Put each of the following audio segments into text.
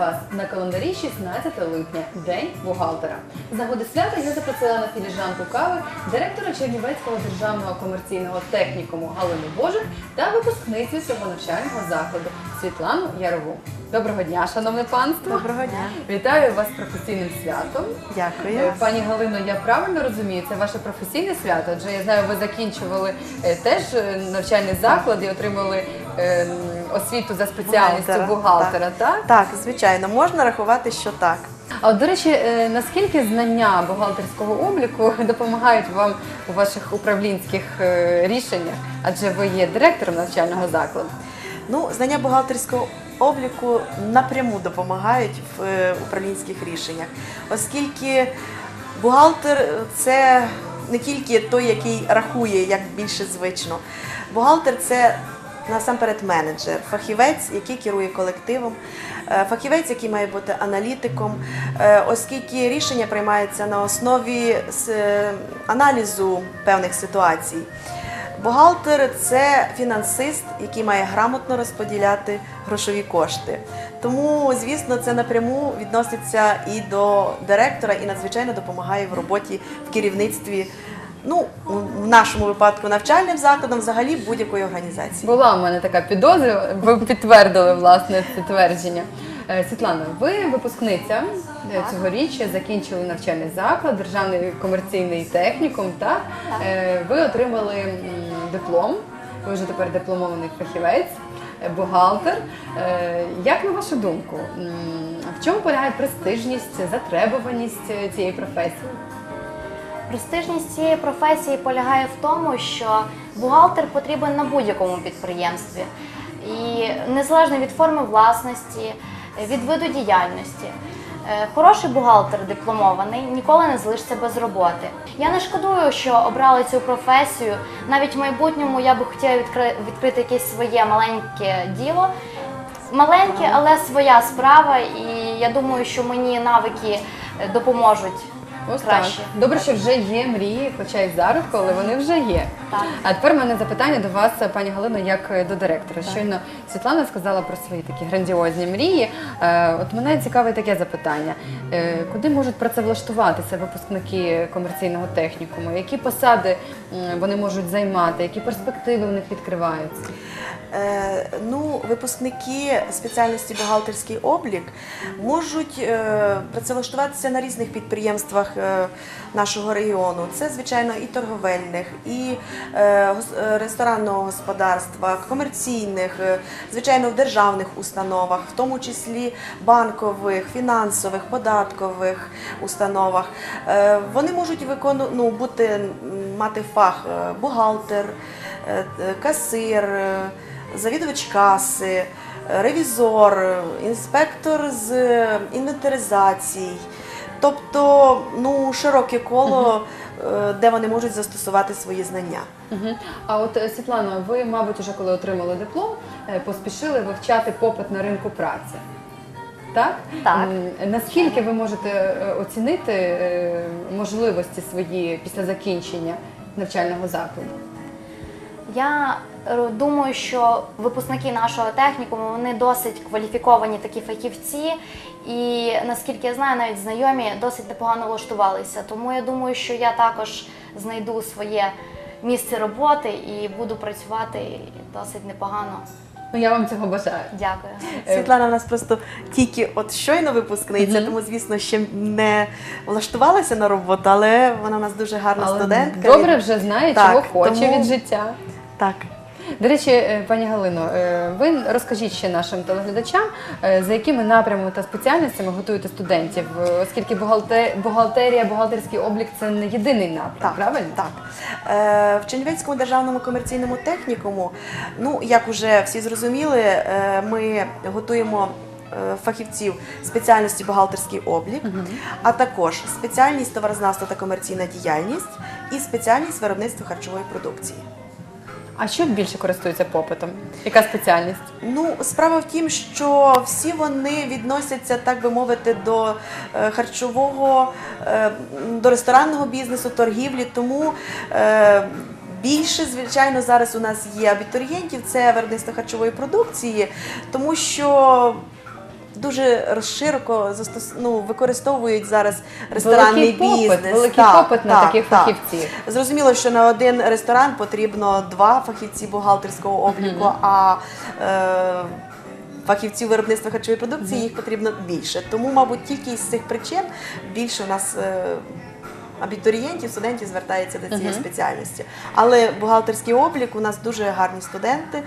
вас на календарі 16 липня, День бухгалтера. З нагоди свята я запросила на філіжанку кави директора Чернівецького державного комерційного технікуму Галину Божик та випускницю цього навчального закладу Світлану Ярову. Доброго дня, шановне панство! Доброго дня. Вітаю вас з професійним святом. Е, Дякую. Пані Галино, я правильно розумію, це ваше професійне свято? Адже я знаю, ви закінчували е, теж е, навчальний заклад і отримали е, освіту за спеціальністю Бухгалтера, бухгалтера, так? Так, звичайно, можна рахувати, що так. А от, до речі, е, наскільки знання бухгалтерського обліку допомагають вам у ваших управлінських е, рішеннях? Адже ви є директором навчального закладу. Ну, знання бухгалтерського обліку напряму допомагають в е, управлінських рішеннях, оскільки бухгалтер це не тільки той, який рахує, як більше звично. Бухгалтер це насамперед менеджер, фахівець, який керує колективом, е, фахівець, який має бути аналітиком, е, оскільки рішення приймаються на основі е, аналізу певних ситуацій. Бухгалтер це фінансист, який має грамотно розподіляти грошові кошти. Тому, звісно, це напряму відноситься і до директора, і надзвичайно допомагає в роботі в керівництві. Ну, в нашому випадку навчальним закладом, взагалі будь-якої організації. Була у мене така підозра, ви підтвердили власне це твердження. Світлана, ви випускниця е, цьогоріч, закінчили навчальний заклад, державний комерційний технікум. Так Е, ви отримали диплом. Ви вже тепер дипломований фахівець, е, бухгалтер. Як на вашу думку, в чому полягає престижність, затребуваність цієї професії? Престижність цієї професії полягає в тому, що бухгалтер потрібен на будь-якому підприємстві. І незалежно від форми власності, від виду діяльності. Е, Хороший бухгалтер дипломований ніколи не залишиться без роботи. Я не шкодую, що обрала цю професію. Навіть в майбутньому я би хотіла відкри- відкрити якесь своє маленьке діло. Маленьке, але своя справа, і я думаю, що мені навики допоможуть Ось краще. так. Добре, що вже є мрії, хоча й зародку, але вони вже є. Так. А тепер в мене запитання до вас, пані Галино, як до директора. Щойно Світлана сказала про свої такі грандіозні мрії. Е, От мене цікавить таке запитання: Е, куди можуть працевлаштуватися випускники комерційного технікуму? Які посади вони можуть займати? Які перспективи в них відкриваються? Е, ну, випускники спеціальності бухгалтерський облік можуть е, працевлаштуватися на різних підприємствах нашого регіону. Це, звичайно, і торговельних, і е, е, ресторанного господарства, комерційних, е, звичайно, в державних установах, в тому числі банкових, фінансових, податкових установах. Е, вони можуть викону, ну, бути, мати фах е, бухгалтер, е, е, касир. е, завідувач каси, ревізор, інспектор з інвентаризацій. Тобто ну, широке коло, е, де вони можуть застосувати свої знання. Угу. А от е, Світлано, ви, мабуть, уже коли отримали диплом, е, поспішили вивчати попит на ринку праці. Так? Так. Наскільки ви можете оцінити можливості свої після закінчення навчального закладу? Я думаю, що випускники нашого технікуму вони досить кваліфіковані такі фахівці, і наскільки я знаю, навіть знайомі досить непогано влаштувалися. Тому я думаю, що я також знайду своє місце роботи і буду працювати досить непогано. Ну я вам цього бажаю. Дякую. Е, Світлана у нас просто тільки от щойно випускниця, Мгм. тому звісно ще не влаштувалася на роботу, але вона у нас дуже гарна Але студентка. добре вже знає, Так, чого хоче тому- від життя. Так. До речі, е, пані Галино, е, ви розкажіть ще нашим телеглядачам, е, за якими напрямами та спеціальностями готуєте студентів, оскільки бухгалте- бухгалтерія, бухгалтерський облік це не єдиний напрям, Так, правильно? Так. В Чернівецькому державному комерційному технікуму, ну як уже всі зрозуміли, ми готуємо фахівців спеціальності бухгалтерський облік, а також спеціальність товарознавства та комерційна діяльність і спеціальність виробництва харчової продукції. А що більше користується попитом? Яка спеціальність? Ну, справа в тім, що всі вони відносяться, так би мовити, до е, харчового, е, до ресторанного бізнесу, торгівлі. Тому е, більше, звичайно, зараз у нас є абітурієнтів, це виробництво харчової продукції, тому що дуже розшироко застос... ну, використовують зараз ресторанний великий попит, бізнес. великий Так, попит на так, таких так. фахівців. Зрозуміло, що на один ресторан потрібно два фахівці бухгалтерського обліку, а е, фахівців виробництва харчової продукції їх потрібно більше. Тому, мабуть, тільки з цих причин більше у нас. Абітурієнтів, студентів звертається до цієї спеціальності. Але бухгалтерський облік у нас дуже гарні студенти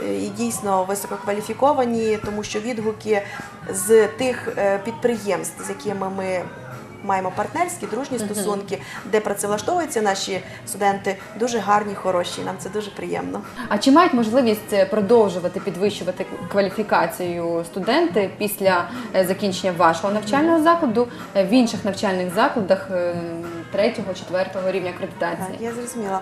е, і дійсно висококваліфіковані, тому що відгуки з тих е, підприємств, з якими ми маємо партнерські, дружні стосунки, де працевлаштовуються наші студенти, дуже гарні, хороші. Нам це дуже приємно. А чи мають можливість е, продовжувати підвищувати кваліфікацію студенти після е, закінчення вашого навчального закладу е, в інших навчальних закладах е, третього, четвертого рівня Так, я зрозуміла.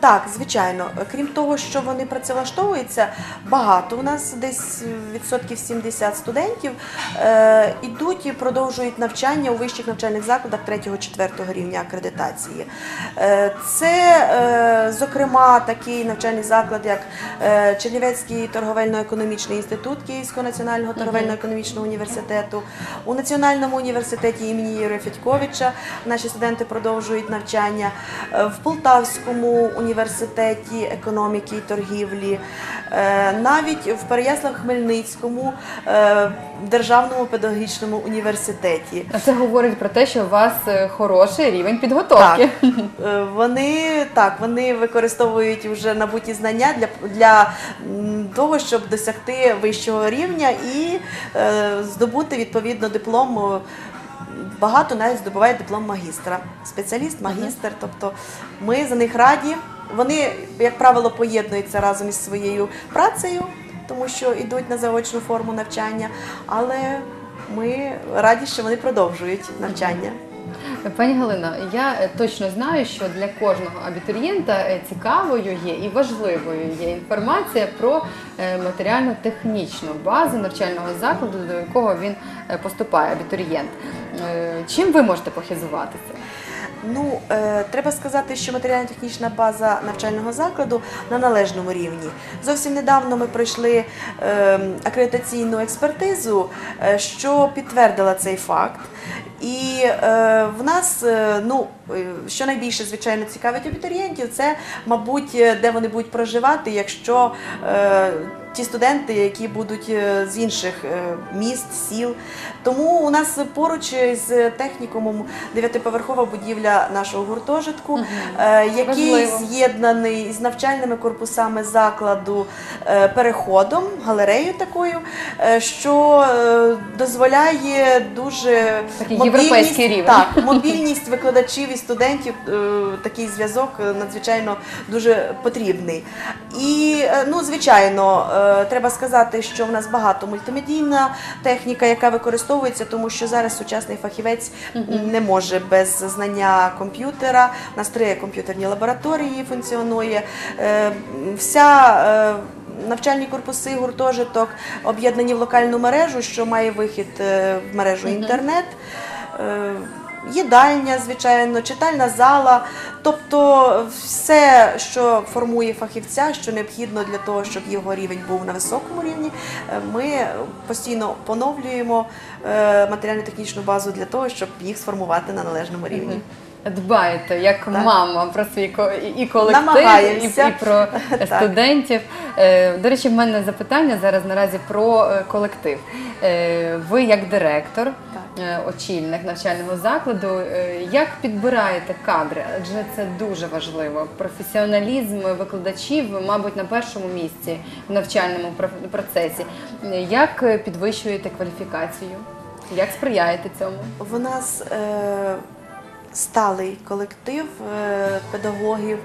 Так, звичайно. Крім того, що вони працевлаштовуються, багато у нас десь відсотків 70 студентів е, ідуть і продовжують навчання у вищих навчальних закладах 3-4 рівня акредитації. Е, це, е, зокрема, такий навчальний заклад, як е, Чернівецький торговельно-економічний інститут Київського національного торговельно-економічного університету. У Національному університеті імені Юрія Федьковича наші студенти продовжують навчання Е, в Полтавському університеті економіки і торгівлі, е, навіть в Переяслав-Хмельницькому е, Державному педагогічному університеті. Це говорить про те, що у вас хороший рівень підготовки. Е, Вони так, вони використовують вже набуті знання для, для того, щоб досягти вищого рівня і здобути відповідно диплом. Багато навіть здобувають диплом магістра, спеціаліст, магістр. Тобто ми за них раді. Вони, як правило, поєднуються разом із своєю працею, тому що йдуть на заочну форму навчання, але ми раді, що вони продовжують навчання. Пані Галино, я е, точно знаю, що для кожного абітурієнта е, цікавою є і важливою є інформація про е, матеріально-технічну базу навчального закладу, до якого він поступає, абітурієнт. Чим ви можете похизуватися? Ну, е, треба сказати, що матеріально-технічна база навчального закладу на належному рівні. Зовсім недавно ми пройшли е, акредитаційну експертизу, е, що підтвердила цей факт. І е, в нас, е, ну, е, що найбільше, звичайно, цікавить абітурієнтів, це, мабуть, е, де вони будуть проживати, якщо е, ті студенти, які будуть е, з інших міст, сіл. Тому у нас поруч з технікумом дев'ятиповерхова будівля нашого гуртожитку, який з'єднаний з навчальними корпусами закладу переходом, галереєю такою, що дозволяє дуже Такий європейський рівень. Так, мобільність викладачів і студентів, е, такий зв'язок е, надзвичайно дуже потрібний. І, е, ну, звичайно, треба сказати, що в нас багато мультимедійна техніка, яка використовується, тому що зараз сучасний фахівець не може без знання комп'ютера. У нас три комп'ютерні лабораторії функціонує. Вся Навчальні корпуси, гуртожиток об'єднані в локальну мережу, що має вихід в мережу інтернет. Е, Їдальня, звичайно, читальна зала, тобто все, що формує фахівця, що необхідно для того, щоб його рівень був на високому рівні, е, ми постійно поновлюємо е, матеріально-технічну базу для того, щоб їх сформувати на належному рівні. Дбаєте як мама про свій і- колектив, і, і про Так. студентів. До речі, в мене запитання зараз наразі про колектив. Ви як директор, е, очільник навчального закладу, е, як підбираєте кадри? Адже це дуже важливо. Професіоналізм викладачів, мабуть, на першому місці в навчальному про- процесі. Е, Як е, підвищуєте кваліфікацію? Як сприяєте цьому? В нас е, сталий колектив е, педагогів,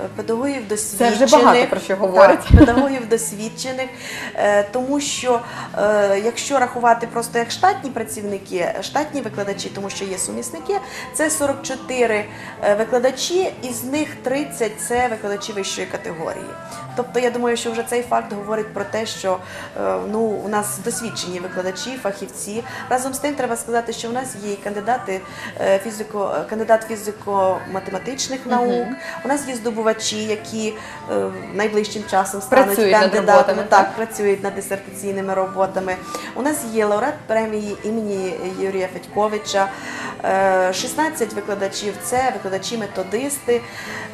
е, педагогів досвідчених. вже багато про що говорить. Так, педагогів досвідчених, е, тому що якщо рахувати просто як штатні працівники, штатні викладачі, тому що є сумісники, це 44 е, викладачі, із них 30 це викладачі вищої категорії. Тобто я думаю, що вже цей факт говорить про те, що ну, у нас досвідчені викладачі, фахівці. Разом з тим треба сказати, що у нас є і кандидати фізико, кандидат фізико-математичних наук, у нас є здобувачі які е, найближчим часом стануть Працюють кандидатами, так, працюють над дисертаційними роботами. У нас є лауреат премії імені Юрія Федьковича, е, 16 викладачів це викладачі-методисти.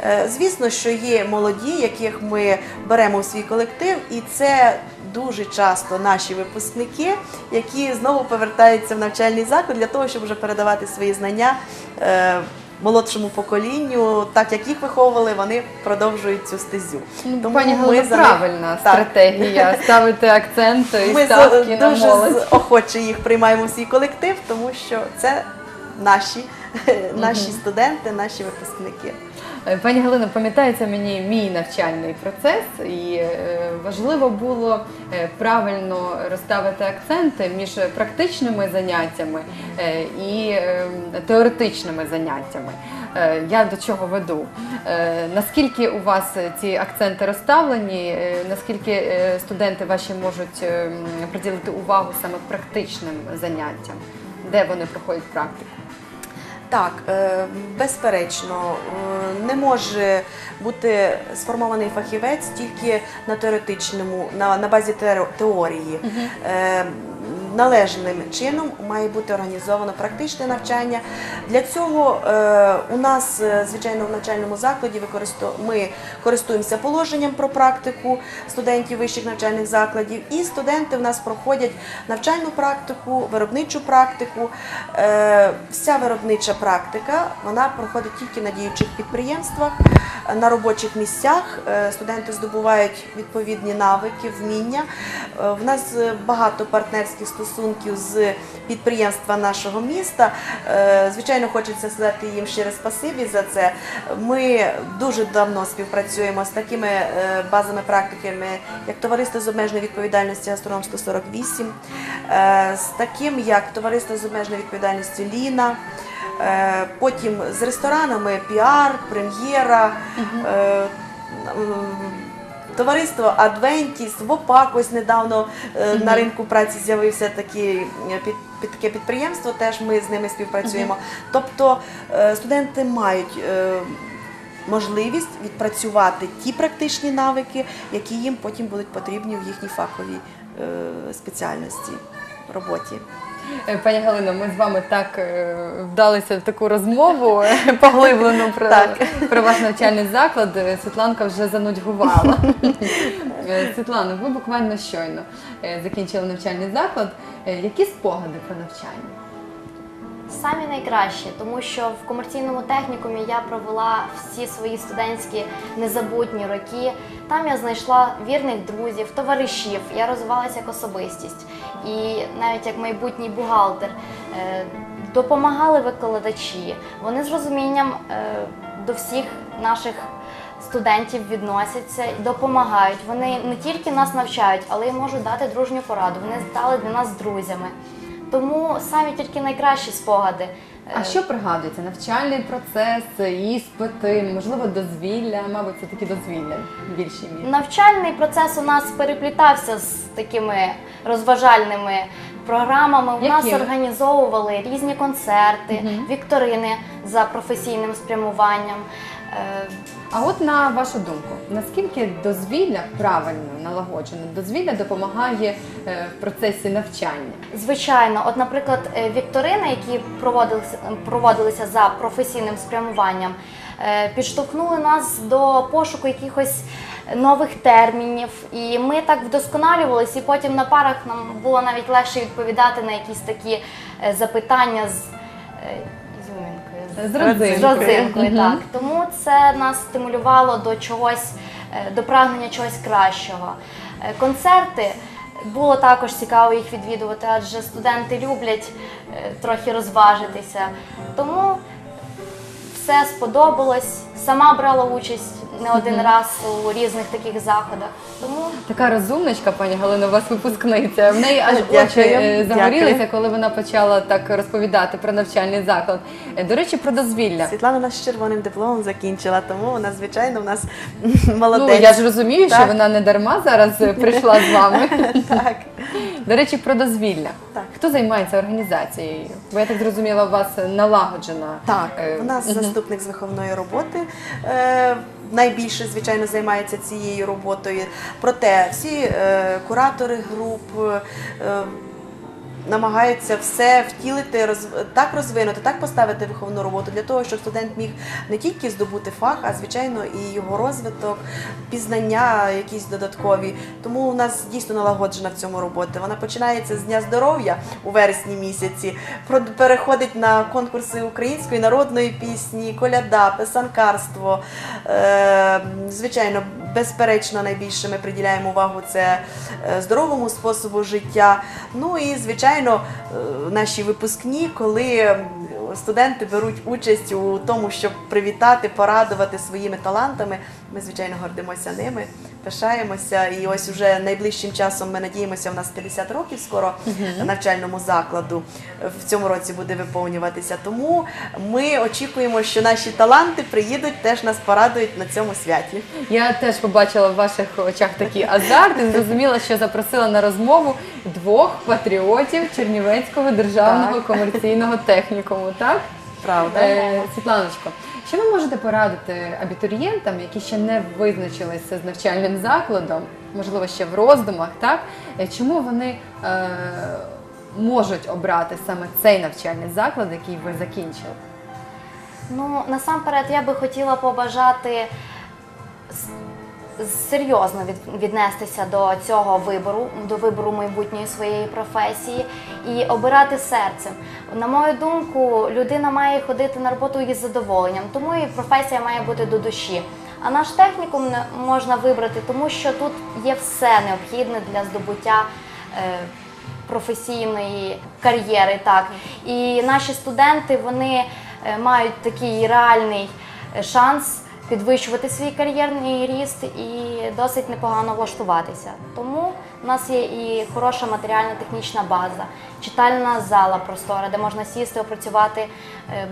Е, Звісно, що є молоді, яких ми беремо в свій колектив, і це дуже часто наші випускники, які знову повертаються в навчальний заклад для того, щоб вже передавати свої знання. е, Молодшому поколінню, так як їх виховували, вони продовжують цю стезю. Ну, Пані Галина, за правильна Так. стратегія ставити акцент і Ми ставки на дуже молодь. охоче їх приймаємо в свій колектив, тому що це наші, наші студенти, наші випускники. Е, Пані Галино, пам'ятається мені мій навчальний процес, і е, важливо було е, правильно розставити акценти між практичними заняттями і е, теоретичними заняттями. Я до чого веду? Наскільки у вас ці акценти розставлені? Наскільки студенти ваші можуть е, приділити увагу саме практичним заняттям, де вони проходять практику? Так, е, безперечно, е, не може бути сформований фахівець тільки на теоретичному, на, на базі теор- теорії. Е, Належним чином має бути організовано практичне навчання. Для цього е, у нас, е, звичайно, в навчальному закладі ми користуємося положенням про практику студентів вищих навчальних закладів, і студенти в нас проходять навчальну практику, виробничу практику. Е, Вся виробнича практика вона проходить тільки на діючих підприємствах, на робочих місцях. Студенти здобувають відповідні навики, вміння. В нас багато партнерських стосунків з підприємства нашого міста. Е, Звичайно, хочеться сказати їм щире спасибі за це. Ми дуже давно співпрацюємо з такими е, базами практиками, як товариство з обмеженою відповідальністю Гастроном 148, е, з таким як товариство з обмеженою відповідальністю Ліна. Потім з ресторанами Піар, Прем'єра, м, товариство Адвентіс, в ОПАК ось недавно е, на ринку праці з'явився такий, е, під, під таке підприємство, теж ми з ними співпрацюємо. Тобто е, студенти мають можливість відпрацювати ті практичні навики, які їм потім будуть потрібні в їхній фаховій спеціальності роботі. Е, Пані Галино, ми з вами так е, вдалися в таку розмову поглиблену про, Так. про ваш навчальний заклад. Е, Світланка вже занудьгувала. Світлана, ви буквально щойно закінчили навчальний заклад. Які спогади про навчання? Самі найкращі, тому що в комерційному технікумі я провела всі свої студентські незабутні роки. Там я знайшла вірних друзів, товаришів, я розвивалася як особистість. І навіть як майбутній бухгалтер е, допомагали викладачі. Вони з розумінням е, до всіх наших студентів відносяться і допомагають. Вони не тільки нас навчають, але й можуть дати дружню пораду. Вони стали для нас друзями. Тому самі тільки найкращі спогади. А Е, що пригадується? Навчальний процес, іспити, можливо, дозвілля, мабуть, це такі дозвілля в більшій мірі. Навчальний процес у нас переплітався з такими розважальними програмами. У нас організовували різні концерти, вікторини за професійним спрямуванням. Е, А от на вашу думку, наскільки дозвілля правильно налагоджене, дозвілля допомагає е, в процесі навчання? Звичайно, от, наприклад, е, вікторини, які проводилися, проводилися за професійним спрямуванням, е, підштовхнули нас до пошуку якихось нових термінів. І ми так вдосконалювалися, і потім на парах нам було навіть легше відповідати на якісь такі е, запитання з е, ізюмінкою. З родзинкою. З родзинкою, Мгм. так. Тому це нас стимулювало до чогось, е, до прагнення чогось кращого. Е, Концерти було також цікаво їх відвідувати, адже студенти люблять е, трохи розважитися. Тому все сподобалось. Сама брала участь не один раз у різних таких заходах. Тому Така розумничка, пані Галина, у вас випускниця. В неї аж Дякую, очі е, загорілися, дякую. коли вона почала так розповідати про навчальний заклад. Е, До речі, про дозвілля. Світлана у нас з червоним дипломом закінчила, тому вона, звичайно, у нас Ну молодець. я ж розумію, що Так. вона не дарма зараз е, прийшла з вами. Так. До речі, про дозвілля. Так. Хто займається організацією? Бо я так зрозуміла, у вас налагоджена. Так, е, у нас мгм. заступник з виховної роботи. Е, найбільше, звичайно, займається цією роботою. Проте всі е, куратори груп. Намагаються все втілити, роз, так розвинути, так поставити виховну роботу для того, щоб студент міг не тільки здобути фах, а звичайно і його розвиток, пізнання якісь додаткові. Тому у нас дійсно налагоджена в цьому робота. Вона починається з Дня здоров'я у вересні місяці, переходить на конкурси української народної пісні, коляда, писанкарство. Е, звичайно, безперечно, найбільше ми приділяємо увагу це е, здоровому способу життя. Ну і звичайно, е, наші випускні, коли студенти беруть участь у тому, щоб привітати, порадувати своїми талантами. Ми, звичайно, гордимося ними, пишаємося. І ось уже найближчим часом ми надіємося, у нас 50 років скоро навчальному закладу в цьому році буде виповнюватися. Тому ми очікуємо, що наші таланти приїдуть, теж нас порадують на цьому святі. Я теж побачила в ваших очах такий азарт і зрозуміла, що запросила на розмову двох патріотів Чернівецького державного комерційного технікуму. Так, Правда? Е, Світланочко, що ви можете порадити абітурієнтам, які ще не визначилися з навчальним закладом, можливо, ще в роздумах, так Е, чому вони е, можуть обрати саме цей навчальний заклад, який ви закінчили? Ну, насамперед, я би хотіла побажати с- серйозно від, віднестися до цього вибору, до вибору майбутньої своєї професії і обирати серцем. На мою думку, людина має ходити на роботу із задоволенням, тому і професія має бути до душі. А наш технікум можна вибрати, тому що тут є все необхідне для здобуття. Е, професійної кар'єри, так і наші студенти вони е, мають такий реальний е, шанс підвищувати свій кар'єрний ріст і досить непогано влаштуватися. Тому в нас є і хороша матеріально-технічна база, читальна зала простора, де можна сісти, опрацювати е,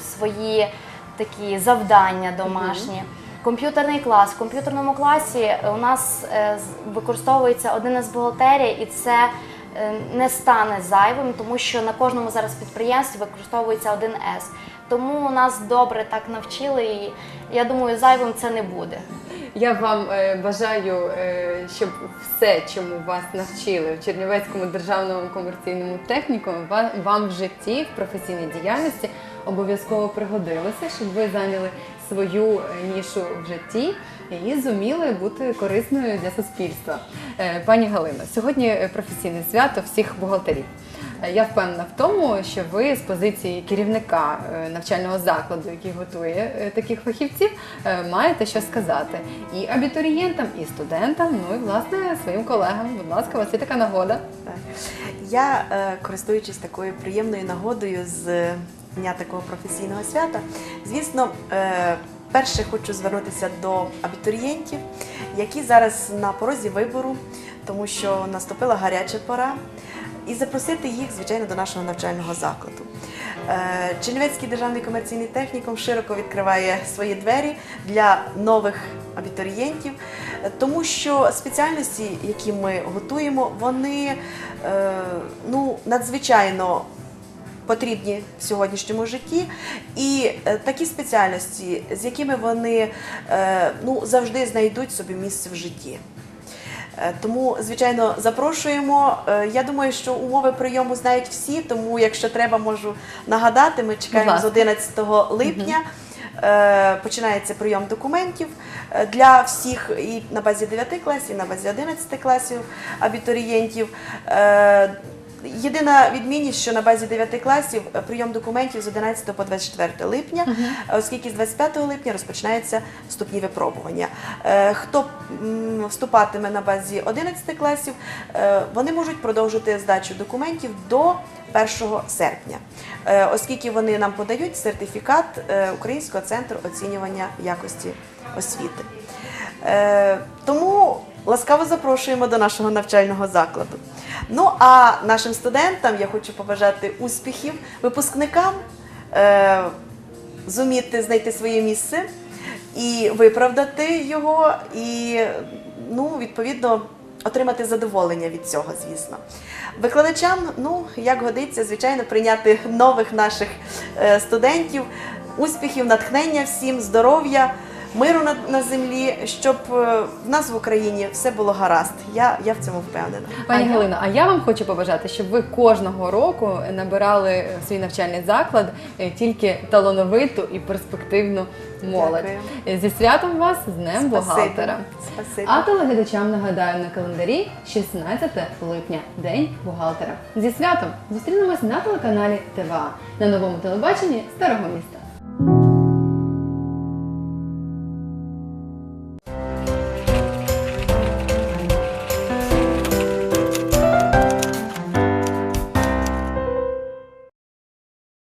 свої такі завдання домашні. Комп'ютерний клас. В комп'ютерному класі у нас е, використовується один із бухгалтерія, і це е, не стане зайвим, тому що на кожному зараз підприємстві використовується один С. Тому нас добре так навчили, і я думаю, зайвим це не буде. Я вам е, бажаю, е, щоб все, чому вас навчили в Чернівецькому державному комерційному технікумі, ва- вам в житті, в професійній діяльності обов'язково пригодилося, щоб ви зайняли свою е, нішу в житті і зуміли бути корисною для суспільства. Е, Пані Галино, сьогодні е, професійне свято всіх бухгалтерів. Е, Я впевнена в тому, що ви з позиції керівника е, навчального закладу, який готує е, таких фахівців, маєте що сказати і абітурієнтам, і студентам, ну і власне своїм колегам. Будь ласка, у вас є така нагода. Так. Я, користуючись такою приємною нагодою з дня такого професійного свята, звісно, перше хочу звернутися до абітурієнтів, які зараз на порозі вибору, тому що наступила гаряча пора. І запросити їх, звичайно, до нашого навчального закладу. Е, Чернівецький державний комерційний технікум широко відкриває свої двері для нових абітурієнтів, тому що спеціальності, які ми готуємо, вони е, ну, надзвичайно потрібні в сьогоднішньому житті, і е, такі спеціальності, з якими вони ну, завжди знайдуть собі місце в житті. Е, Тому, звичайно, запрошуємо. Е, Я думаю, що умови прийому знають всі, тому якщо треба, можу нагадати. Ми чекаємо з ласка. 11 липня. Е, Починається прийом документів для всіх і на базі 9 класів, і на базі 11 класів абітурієнтів. Єдина відмінність, що на базі 9 класів е, прийом документів з 11 по 24 липня, е, оскільки з 25 липня розпочинаються вступні випробування. Е, Хто вступатиме на базі 11 класів, вони можуть продовжити здачу документів до 1 серпня, оскільки вони нам подають сертифікат Українського центру оцінювання якості освіти. Тому ласкаво запрошуємо до нашого навчального закладу. Ну а нашим студентам я хочу побажати успіхів, випускникам е, зуміти знайти своє місце і виправдати його, і ну, відповідно отримати задоволення від цього, звісно. Викладачам, ну як годиться, звичайно, прийняти нових наших е, студентів, успіхів, натхнення всім, здоров'я. Миру на, на землі, щоб е, в нас в Україні все було гаразд. Я, я в цьому впевнена. Пані Галина, а я вам хочу побажати, щоб ви кожного року набирали в свій навчальний заклад е, тільки талановиту і перспективну молодь. Дякую. Зі святом вас з Днем бухгалтера. Спасибі. А телеглядачам нагадаю на календарі 16 липня, День бухгалтера. Зі святом зустрінемось на телеканалі ТВА на новому телебаченні Старого міста.